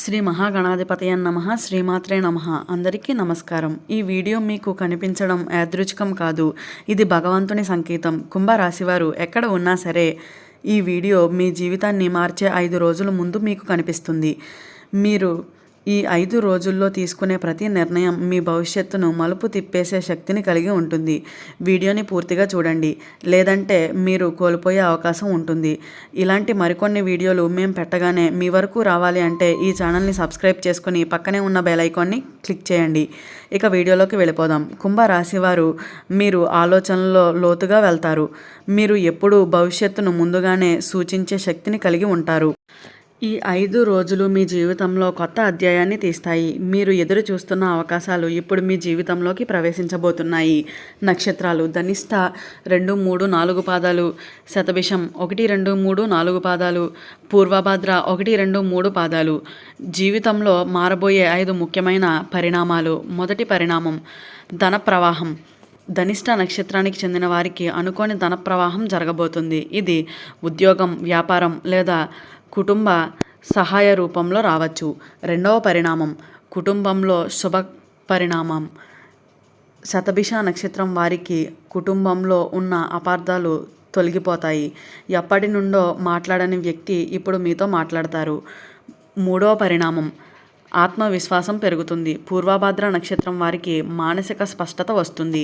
శ్రీ మహాగణాధిపతయ నమ శ్రీమాత్రే నమ. అందరికీ నమస్కారం. ఈ వీడియో మీకు కనిపించడం యాదృచ్ఛికం కాదు. ఇది భగవంతుని సంకేతం. కుంభరాశివారు ఎక్కడ ఉన్నా సరే ఈ వీడియో మీ జీవితాన్ని మార్చే ఐదు రోజుల ముందు మీకు కనిపిస్తుంది. మీరు ఈ ఐదు రోజుల్లో తీసుకునే ప్రతి నిర్ణయం మీ భవిష్యత్తును మలుపు తిప్పేసే శక్తిని కలిగి ఉంటుంది. వీడియోని పూర్తిగా చూడండి. లేదంటే మీరు కోల్పోయే అవకాశం ఉంటుంది. ఇలాంటి మరికొన్ని వీడియోలు మేము పెట్టగానే మీ వరకు రావాలి అంటే ఈ ఛానల్ని సబ్స్క్రైబ్ చేసుకుని పక్కనే ఉన్న బెల్ ఐకాన్ని క్లిక్ చేయండి. ఇక వీడియోలోకి వెళ్ళిపోదాం. కుంభరాశి వారు మీరు ఆలోచనలో లోతుగా వెళ్తారు. మీరు ఎప్పుడూ భవిష్యత్తును ముందుగానే సూచించే శక్తిని కలిగి ఉంటారు. ఈ ఐదు రోజులు మీ జీవితంలో కొత్త అధ్యాయాన్ని తీస్తాయి. మీరు ఎదురు చూస్తున్న అవకాశాలు ఇప్పుడు మీ జీవితంలోకి ప్రవేశించబోతున్నాయి. నక్షత్రాలు ధనిష్ట రెండు మూడు నాలుగు పాదాలు శతభిషం ఒకటి రెండు మూడు నాలుగు పాదాలు పూర్వభద్ర ఒకటి రెండు మూడు పాదాలు. జీవితంలో మారబోయే ఐదు ముఖ్యమైన పరిణామాలు. మొదటి పరిణామం ధన ప్రవాహం ధనిష్ట నక్షత్రానికి చెందిన వారికి అనుకోని ధన ప్రవాహం జరగబోతుంది. ఇది ఉద్యోగం వ్యాపారం లేదా కుటుంబ సహాయ రూపంలో రావచ్చు. రెండవ పరిణామం కుటుంబంలో శుభ పరిణామం. శతభిష నక్షత్రం వారికి కుటుంబంలో ఉన్న అపార్థాలు తొలగిపోతాయి. ఎప్పటి నుండో మాట్లాడని వ్యక్తి ఇప్పుడు మీతో మాట్లాడతారు. మూడవ పరిణామం ఆత్మవిశ్వాసం పెరుగుతుంది. పూర్వభద్ర నక్షత్రం వారికి మానసిక స్పష్టత వస్తుంది.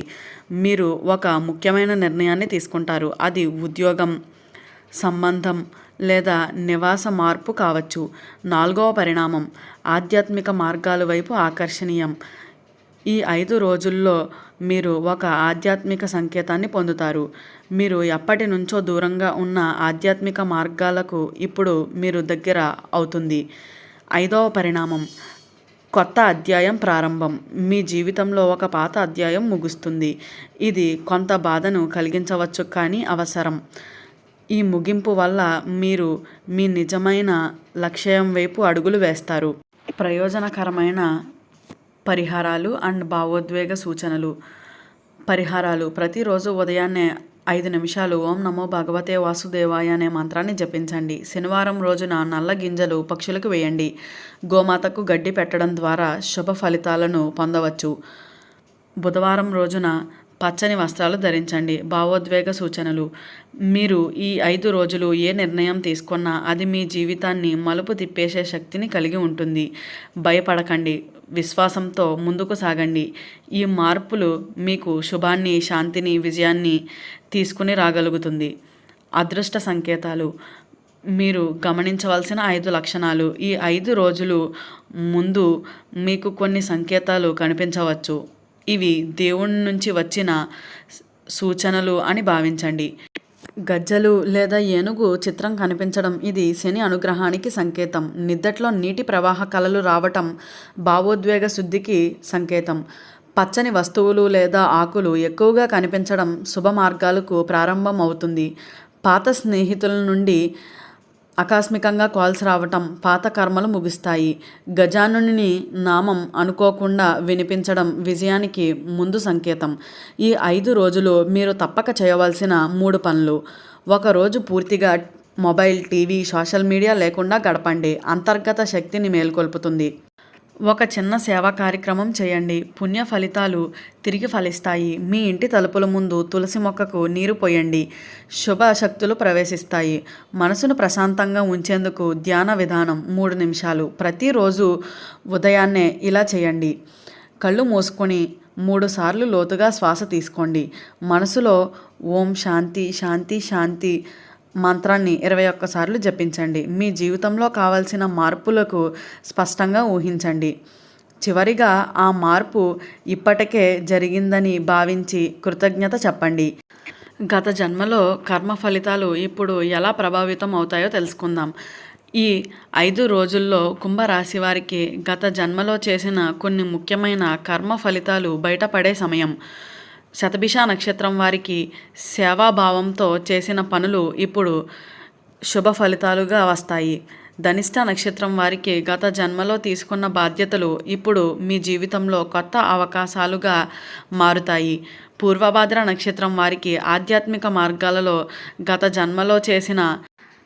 మీరు ఒక ముఖ్యమైన నిర్ణయాన్ని తీసుకుంటారు. అది ఉద్యోగం సంబంధం లేదా నివాస మార్పు కావచ్చు. నాలుగవ పరిణామం ఆధ్యాత్మిక మార్గాల వైపు ఆకర్షణీయం. ఈ ఐదు రోజుల్లో మీరు ఒక ఆధ్యాత్మిక సంకేతాన్ని పొందుతారు. మీరు ఎప్పటి నుంచో దూరంగా ఉన్న ఆధ్యాత్మిక మార్గాలకు ఇప్పుడు మీరు దగ్గర అవుతుంది. ఐదవ పరిణామం కొత్త అధ్యాయం ప్రారంభం. మీ జీవితంలో ఒక పాత అధ్యాయం ముగుస్తుంది. ఇది కొంత బాధను కలిగించవచ్చు కానీ అవసరం. ఈ ముగింపు వల్ల మీరు మీ నిజమైన లక్ష్యం వైపు అడుగులు వేస్తారు. ప్రయోజనకరమైన పరిహారాలు అండ్ భావోద్వేగ సూచనలు. పరిహారాలు. ప్రతిరోజు ఉదయాన్నే ఐదు నిమిషాలు ఓం నమో భగవతే వాసుదేవాయ అనే మంత్రాన్ని జపించండి. శనివారం రోజున నల్ల గింజలు పక్షులకు వేయండి. గోమాతకు గడ్డి పెట్టడం ద్వారా శుభ ఫలితాలను పొందవచ్చు. బుధవారం రోజున పచ్చని వస్త్రాలు ధరించండి. భావోద్వేగ సూచనలు. మీరు ఈ ఐదు రోజులు ఏ నిర్ణయం తీసుకున్నా అది మీ జీవితాన్ని మలుపు తిప్పేసే శక్తిని కలిగి ఉంటుంది. భయపడకండి. విశ్వాసంతో ముందుకు సాగండి. ఈ మార్పులు మీకు శుభాన్ని శాంతిని విజయాన్ని తీసుకుని రాగలుగుతుంది. అదృష్ట సంకేతాలు. మీరు గమనించవలసిన ఐదు లక్షణాలు. ఈ ఐదు రోజులు ముందు మీకు కొన్ని సంకేతాలు కనిపించవచ్చు. ఇవి దేవుడి నుంచి వచ్చిన సూచనలు అని భావించండి. గజ్జలు లేదా ఏనుగు చిత్రం కనిపించడం ఇది శని అనుగ్రహానికి సంకేతం. నిద్దట్లో నీటి ప్రవాహ కళలు రావటం భావోద్వేగ శుద్ధికి సంకేతం. పచ్చని వస్తువులు లేదా ఆకులు ఎక్కువగా కనిపించడం శుభ మార్గాలకు ప్రారంభం అవుతుంది పాత స్నేహితుల నుండి ఆకస్మికంగా కాల్స్ రావటం పాత కర్మలు ముగుస్తాయి. గజానుని నామం అనుకోకుండా వినిపించడం విజయానికి ముందు సంకేతం. ఈ ఐదు రోజులు మీరు తప్పక చేయవలసిన మూడు పనులు. ఒకరోజు పూర్తిగా మొబైల్ టీవీ సోషల్ మీడియా లేకుండా గడపండి. అంతర్గత శక్తిని మేల్కొల్పుతుంది. ఒక చిన్న సేవా కార్యక్రమం చేయండి. పుణ్య ఫలితాలు తిరిగి ఫలిస్తాయి. మీ ఇంటి తలుపుల ముందు తులసి మొక్కకు నీరు పోయండి. శుభ శక్తులు ప్రవేశిస్తాయి. మనసును ప్రశాంతంగా ఉంచేందుకు ధ్యాన విధానం మూడు నిమిషాలు. ప్రతిరోజు ఉదయాన్నే ఇలా చేయండి. కళ్ళు మూసుకొని మూడు సార్లు లోతుగా శ్వాస తీసుకోండి. మనసులో ఓం శాంతి శాంతి శాంతి మంత్రాన్ని ఇరవై ఒక్కసార్లు జపించండి. మీ జీవితంలో కావలసిన మార్పులకు స్పష్టంగా ఊహించండి. చివరిగా ఆ మార్పు ఇప్పటికే జరిగిందని భావించి కృతజ్ఞత చెప్పండి. గత జన్మలో కర్మ ఫలితాలు ఇప్పుడు ఎలా ప్రభావితం అవుతాయో తెలుసుకుందాం. ఈ ఐదు రోజుల్లో కుంభరాశి వారికి గత జన్మలో చేసిన కొన్ని ముఖ్యమైన కర్మ ఫలితాలు బయటపడే సమయం. శతభిష నక్షత్రం వారికి సేవాభావంతో చేసిన పనులు ఇప్పుడు శుభ ఫలితాలుగా వస్తాయి. ధనిష్ట నక్షత్రం వారికి గత జన్మలో తీసుకున్న బాధ్యతలు ఇప్పుడు మీ జీవితంలో కొత్త అవకాశాలుగా మారుతాయి. పూర్వభాద్ర నక్షత్రం వారికి ఆధ్యాత్మిక మార్గాలలో గత జన్మలో చేసిన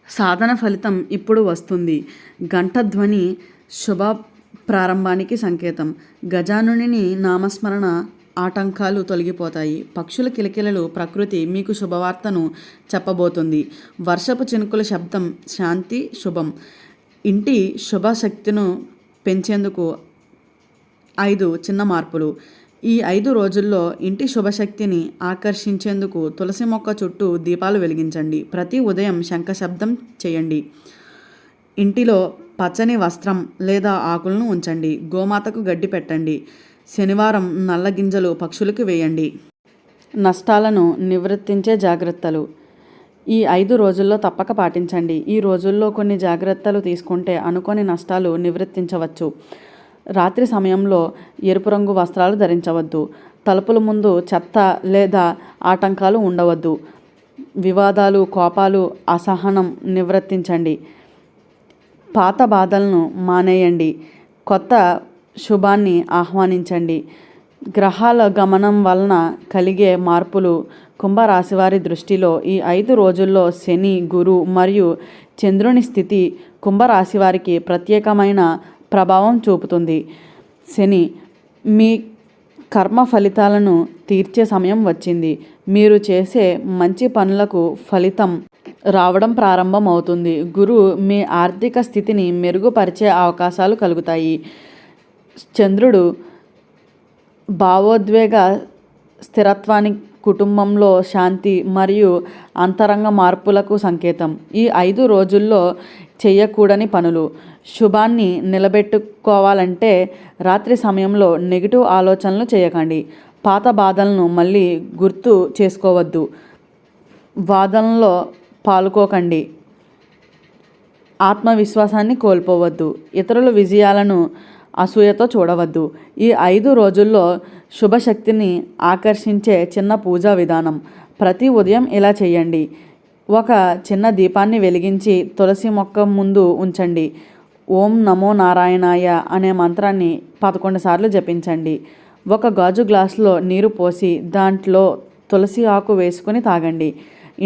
సాధన ఫలితం ఇప్పుడు వస్తుంది. గంట ధ్వని శుభ ప్రారంభానికి సంకేతం. గజానుని నామస్మరణ ఆటంకాలు తొలగిపోతాయి. పక్షుల కిలకిలలు ప్రకృతి మీకు శుభవార్తను చెప్పబోతుంది. వర్షపు చినుకుల శబ్దం శాంతి శుభం. ఇంటి శుభశక్తిను పెంచేందుకు ఐదు చిన్న మార్పులు. ఈ ఐదు రోజుల్లో ఇంటి శుభశక్తిని ఆకర్షించేందుకు తులసి మొక్క చుట్టూ దీపాలు వెలిగించండి. ప్రతి ఉదయం శంఖ శబ్దం చేయండి. ఇంటిలో పచ్చని వస్త్రం లేదా ఆకులను ఉంచండి. గోమాతకు గడ్డి పెట్టండి. శనివారం నల్ల గింజలు పక్షులకు వేయండి. నష్టాలను నివృత్తించే జాగ్రత్తలు. ఈ ఐదు రోజుల్లో తప్పక పాటించండి. ఈ రోజుల్లో కొన్ని జాగ్రత్తలు తీసుకుంటే అనుకోని నష్టాలు నివృత్తించవచ్చు. రాత్రి సమయంలో ఎరుపు రంగు వస్త్రాలు ధరించవద్దు. తలుపుల ముందు చెత్త లేదా ఆటంకాలు ఉండవద్దు. వివాదాలు కోపాలు అసహనం నివర్తించండి పాత బాధలను మానేయండి. కొత్త శుభాన్ని ఆహ్వానించండి. గ్రహాల గమనం వలన కలిగే మార్పులు కుంభరాశివారి దృష్టిలో ఈ ఐదు రోజుల్లో శని గురు మరియు చంద్రుని స్థితి కుంభరాశివారికి ప్రత్యేకమైన ప్రభావం చూపుతుంది. శని మీ కర్మ ఫలితాలను తీర్చే సమయం వచ్చింది. మీరు చేసే మంచి పనులకు ఫలితం రావడం ప్రారంభమవుతుంది. గురు మీ ఆర్థిక స్థితిని మెరుగుపరిచే అవకాశాలు కలుగుతాయి. చంద్రుడు భావోద్వేగ స్థిరత్వానికి కుటుంబంలో శాంతి మరియు అంతరంగ మార్పులకు సంకేతం. ఈ ఐదు రోజుల్లో చేయకూడని పనులు. శుభాన్ని నిలబెట్టుకోవాలంటే రాత్రి సమయంలో నెగిటివ్ ఆలోచనలు చేయకండి. పాత బాధలను మళ్ళీ గుర్తు చేసుకోవద్దు. వాదనలో పాల్గొకండి ఆత్మవిశ్వాసాన్ని కోల్పోవద్దు. ఇతరుల విజయాలను అసూయతో చూడవద్దు. ఈ ఐదు రోజుల్లో శుభశక్తిని ఆకర్షించే చిన్న పూజా విధానం. ప్రతి ఉదయం ఇలా చేయండి. ఒక చిన్న దీపాన్ని వెలిగించి తులసి మొక్క ముందు ఉంచండి. ఓం నమో నారాయణాయ అనే మంత్రాన్ని పదకొండు సార్లు జపించండి. ఒక గాజు గ్లాసులో నీరు పోసి దాంట్లో తులసి ఆకు వేసుకొని తాగండి.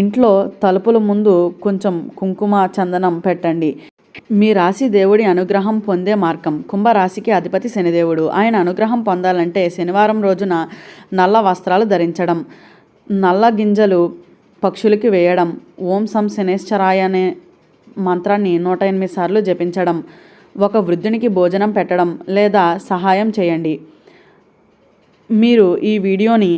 ఇంట్లో తలుపుల ముందు కొంచెం కుంకుమ చందనం పెట్టండి. మీ రాశి దేవుడి అనుగ్రహం పొందే మార్గం. కుంభరాశికి అధిపతి శనిదేవుడు. ఆయన అనుగ్రహం పొందాలంటే శనివారం రోజున నల్ల వస్త్రాలు ధరించడం నల్ల గింజలు పక్షులకి వేయడం ఓం సం శనేశ్వరాయ అనే మంత్రాన్ని నూట ఎనిమిది సార్లు జపించడం ఒక వృద్ధునికి భోజనం పెట్టడం లేదా సహాయం చేయండి. మీరు ఈ వీడియోని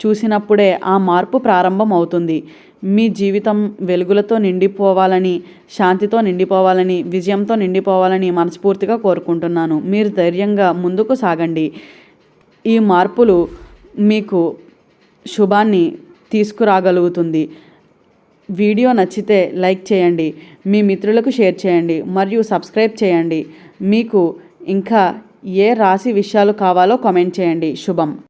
చూసినప్పుడే ఆ మార్పు ప్రారంభం అవుతుంది మీ జీవితం వెలుగులతో నిండిపోవాలని శాంతితో నిండిపోవాలని విజయంతో నిండిపోవాలని మనస్ఫూర్తిగా కోరుకుంటున్నాను. మీరు ధైర్యంగా ముందుకు సాగండి. ఈ మార్పులు మీకు శుభాన్ని తీసుకురాగలుగుతుంది. వీడియో నచ్చితే లైక్ చేయండి మీ మిత్రులకు షేర్ చేయండి మరియు సబ్స్క్రైబ్ చేయండి. మీకు ఇంకా ఏ రాశి విషయాలు కావాలో కామెంట్ చేయండి. శుభం.